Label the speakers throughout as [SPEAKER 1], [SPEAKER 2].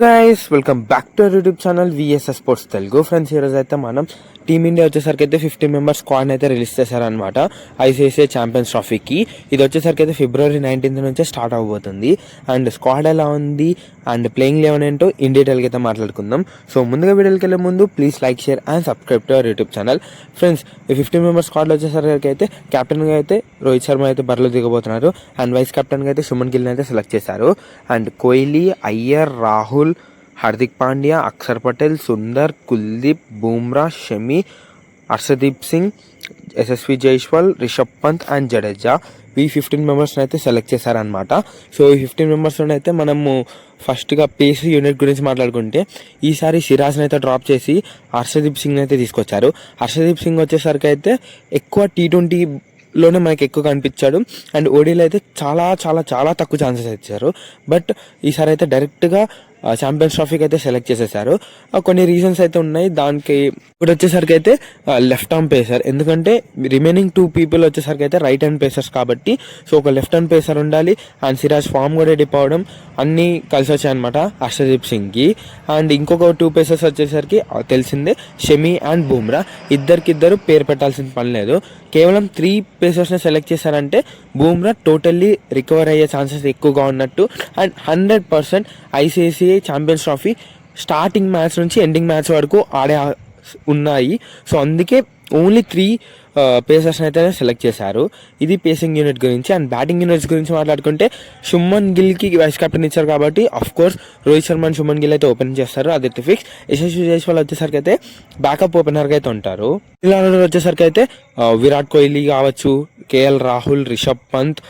[SPEAKER 1] Guys welcome back to YouTube channel VSS sports Telugu friends ఈరోజు అయితే మనం team India వచ్చేసరికి అయితే ఫిఫ్టీ మెంబర్స్ స్క్వాడ్ అయితే రిలీజ్ చేశారనమాట ఐసీఐసీఐ ఛాంపియన్స్ ట్రోఫీకి ఇది వచ్చేసరికి అయితే ఫిబ్రవరి నైన్టీన్త్ నుంచే స్టార్ట్ అవబోతుంది. అండ్ స్క్వాడ్ ఎలా ఉంది? అండ్ ప్లేయింగ్ లెవెన్ ఏంటో ఇన్ డీటెయిల్కి అయితే మాట్లాడుకుందాం. సో ముందుగా వీడియోకి వెళ్ళే ముందు please like share and subscribe to our YouTube channel friends ఈ ఫిఫ్టీ మెంబర్స్ స్క్వాడ్లో వచ్చేసరికి అయితే కెప్టెన్గా అయితే రోహిత్ శర్మ అయితే బరిలో దిగబోతున్నారు. అండ్ వైస్ కెప్టెన్గా అయితే సుమన్ గిల్ని అయితే సెలెక్ట్ చేశారు. అండ్ కోహ్లీ అయ్యర్ రాహుల్ హార్దిక్ పాండ్యా అక్షర్ పటేల్ సుందర్ కుల్దీప్ బూమ్రా షమి హర్షదీప్ సింగ్ ఎస్ఎస్వి జైస్వాల్ రిషబ్ పంత్ అండ్ జడేజా ఈ ఫిఫ్టీన్ మెంబర్స్ని అయితే సెలెక్ట్ చేశారనమాట సో ఈ ఫిఫ్టీన్ మెంబర్స్లో అయితే మనము ఫస్ట్గా పేస్ యూనిట్ గురించి మాట్లాడుకుంటే ఈసారి సిరాజ్ని అయితే డ్రాప్ చేసి హర్షదీప్ సింగ్ని అయితే తీసుకొచ్చారు. హర్షదీప్ సింగ్ వచ్చేసరికి అయితే ఎక్కువ టీ ట్వంటీ లోనే మనకి ఎక్కువ కనిపించాడు. అండ్ ఓడీలో అయితే చాలా చాలా చాలా తక్కువ ఛాన్సెస్ ఇచ్చారు. బట్ ఈసారి అయితే డైరెక్ట్గా ఛాంపియన్స్ ట్రోఫీకి అయితే సెలెక్ట్ చేసేసారు. కొన్ని రీజన్స్ అయితే ఉన్నాయి. దానికి ఇప్పుడు వచ్చేసరికి అయితే లెఫ్ట్ ఆర్మ్ పేసర్ ఎందుకంటే రిమైనింగ్ టూ పీపుల్ వచ్చేసరికి అయితే రైట్ హ్యాండ్ పేసర్స్ కాబట్టి సో ఒక లెఫ్ట్ హ్యాండ్ పేసర్ ఉండాలి. అండ్ సిరాజ్ ఫామ్ కూడా డిప్ అవడం అన్నీ కలిసి వచ్చాయన్నమాట హర్షదీప్ సింగ్కి. అండ్ ఇంకొక టూ పేసర్స్ వచ్చేసరికి తెలిసిందే షమి అండ్ బూమ్రా. ఇద్దరికిద్దరు పేరు పెట్టాల్సిన పని లేదు. కేవలం త్రీ పేసర్స్ని సెలెక్ట్ చేశారంటే బూమ్రా టోటల్లీ రికవర్ అయ్యే ఛాన్సెస్ ఎక్కువగా ఉన్నట్టు. And hundred percent ICIC ICI champions trophy starting match నుంచి ఎండింగ్ మ్యాచ్ వరకు ఆడే ఉన్నాయి. సో అందుకే ఓన్లీ త్రీ పేసర్స్ అయితే సెలెక్ట్ చేశారు. ఇది పేసింగ్ యూనిట్ గురించి అండ్ బ్యాటింగ్ యూనిట్స్ గురించి మాట్లాడుకుంటే శుమన్ గిల్కి వైస్ కెప్టెన్ ఇచ్చారు కాబట్టి of course Rohit Sharma and Shubman Gill అయితే ఓపెన్ చేస్తారు. అదైతే ఫిక్స్. యశస్వి జైస్వాల్ వచ్చేసరికి అయితే బ్యాకప్ ఓపెనర్గా అయితే ఉంటారు. ఇలా వచ్చేసరికి అయితే విరాట్ కోహ్లీ కావచ్చు కేఎల్ రాహుల్ రిషబ్ పంత్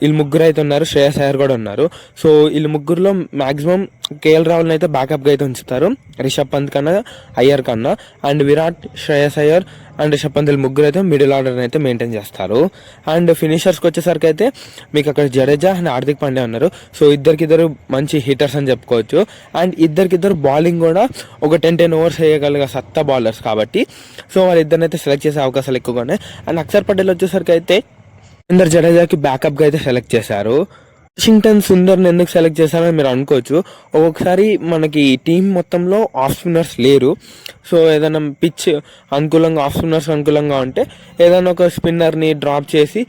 [SPEAKER 1] వీళ్ళు ముగ్గురు అయితే ఉన్నారు శ్రేయస్ అయ్యర్ కూడా ఉన్నారు. సో వీళ్ళు ముగ్గురులో మాక్సిమం కేఎల్ రాహుల్ని అయితే బ్యాకప్గా అయితే ఉంచుతారు రిషబ్ పంత్ కన్నా అయ్యర్ కన్నా. అండ్ విరాట్ శ్రేయస్ అయ్యర్ అండ్ రిషబ్ పంత్ వీళ్ళు ముగ్గురు అయితే మిడిల్ ఆర్డర్ని అయితే మెయింటైన్ చేస్తారు. అండ్ ఫినిషర్స్కి వచ్చేసరికి అయితే మీకు అక్కడ జడేజా అండ్ హార్దిక్ పాండే ఉన్నారు. సో ఇద్దరికిద్దరు మంచి హిటర్స్ అని చెప్పుకోవచ్చు. అండ్ ఇద్దరికిద్దరు బౌలింగ్ కూడా ఒక టెన్ టెన్ ఓవర్స్ వేయగలిగే సత్తా బౌలర్స్ కాబట్టి. సో వాళ్ళిద్దరిని అయితే సెలెక్ట్ చేసే అవకాశాలు ఎక్కువగా ఉన్నాయి. అండ్ అక్షర్ పటేల్ వచ్చేసరికి అయితే సుందర్ జడేజాకి బ్యాకప్గా అయితే సెలెక్ట్ చేశారు. వాషింగ్టన్ సుందర్ని ఎందుకు సెలెక్ట్ చేశారని మీరు అనుకోవచ్చు. ఒక్కొక్కసారి మనకి టీం మొత్తంలో ఆఫ్ స్పిన్నర్స్ లేరు. సో ఏదైనా పిచ్ అనుకూలంగా ఆఫ్ స్పిన్నర్స్ అనుకూలంగా ఉంటే ఏదైనా ఒక స్పిన్నర్ని డ్రాప్ చేసి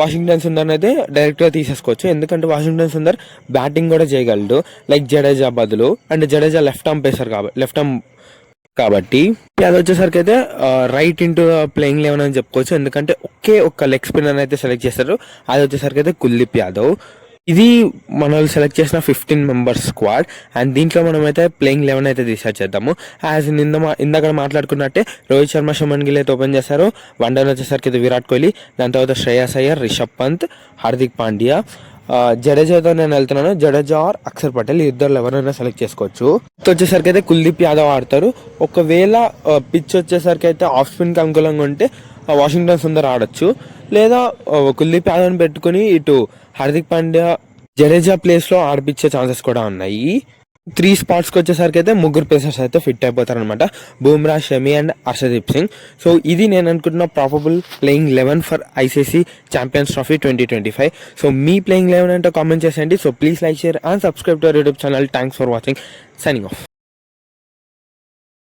[SPEAKER 1] వాషింగ్టన్ సుందర్ని అయితే డైరెక్ట్గా తీసేసుకోవచ్చు. ఎందుకంటే వాషింగ్టన్ సుందర్ బ్యాటింగ్ కూడా చేయగలడు. లైక్ జడేజా బదులు. And Jadeja left arm pacer కాబట్టి లెఫ్ట్ ఆర్మ్ కాబట్టి అది వచ్చేసరికి అయితే రైట్ ఇంటూ ప్లేయింగ్ లెవెన్ అని చెప్పుకోవచ్చు. ఎందుకంటే ఒకే ఒక్క లెగ్ స్పిన్నర్ అయితే సెలెక్ట్ చేస్తారు. అది వచ్చేసరికి అయితే కుల్దీప్ యాదవ్. ఇది మన సెలెక్ట్ చేసిన ఫిఫ్టీన్ మెంబర్స్ స్క్వాడ్ అండ్ దీంట్లో మనం అయితే ప్లేయింగ్ లెవెన్ అయితే డిసైడ్ చేద్దాము. యాజ్ నిన్న మా- ఇందాక మాట్లాడుకున్నట్టే రోహిత్ శర్మ శుమన్ గిల్ అయితే ఓపెన్ చేశారు. వన్ డౌన్ వచ్చేసరికి అయితే విరాట్ కోహ్లీ. దాని తర్వాత శ్రేయస్ అయ్యర్ రిషబ్ పంత్ హార్దిక్ పాండ్యా. జడేజాతో నేను వెళ్తున్నాను. జడేజా ఆర్ అక్షర్ పటేల్ ఇద్దరు ఎవరైనా సెలెక్ట్ చేసుకోవచ్చు. వచ్చేసరికి అయితే కుల్దీప్ యాదవ్ ఆడతారు ఒకవేళ పిచ్ వచ్చేసరికి అయితే ఆఫ్ స్పిన్కి అనుకూలంగా ఉంటే వాషింగ్టన్ సుందర్ ఆడొచ్చు. లేదా కుల్దీప్ యాదవ్ని పెట్టుకుని ఇటు హార్దిక్ పాండ్యా జడేజా ప్లేస్లో ఆడిపించే ఛాన్సెస్ కూడా ఉన్నాయి. త్రీ స్పాట్స్కి వచ్చేసరికి అయితే ముగ్గురు పేసర్స్ అయితే ఫిట్ అయిపోతారు అనమాట బూమ్రా షమి అండ్ హర్షదీప్ సింగ్. సో ఇది నేను అనుకుంటున్న probable playing eleven for ICC champions trophy twenty twenty five so me playing eleven అంటే కామెంట్ చేసేయండి. So please like share and subscribe to YouTube channel thanks for watching signing off